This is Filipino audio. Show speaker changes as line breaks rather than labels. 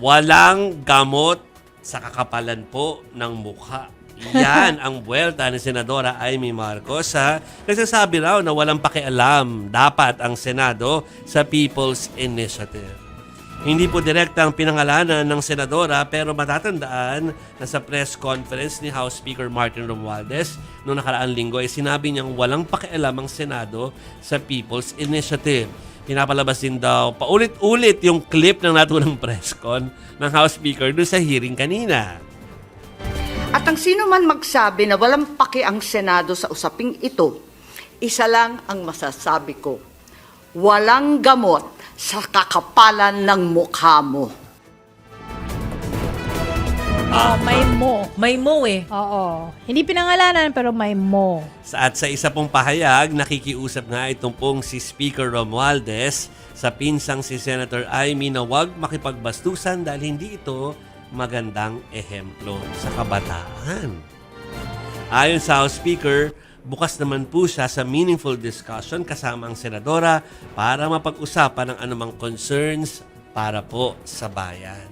Walang gamot sa kakapalan po ng mukha. Yan ang buwelta ni Senadora Amy Marcos sa nagsasabi raw na walang pakialam dapat ang Senado sa People's Initiative. Hindi po direktang pinangalanan ng senadora pero matatandaan na sa press conference ni House Speaker Martin Romualdez noong nakaraang linggo ay sinabi niyang walang pakialam ang Senado sa People's Initiative. Pinapalabas din daw paulit-ulit yung clip ng naturang press con ng House Speaker doon sa hearing kanina.
At ang sino man magsabi na walang paki ang Senado sa usaping ito, isa lang ang masasabi ko. Walang gamot sa kakapalan ng mukha mo.
Oh, may mo.
May mo eh.
Oo. Hindi pinangalanan pero may mo.
Sa- At sa isa pong pahayag, nakikiusap nga itong pong si Speaker Romualdez sa pinsang si Senator Amy na huwag makipagbastusan dahil hindi ito magandang ehemplo sa kabataan. Ayon sa House Speaker, bukas naman po siya sa meaningful discussion kasama ang senadora para mapag-usapan ang anumang concerns para po sa bayan.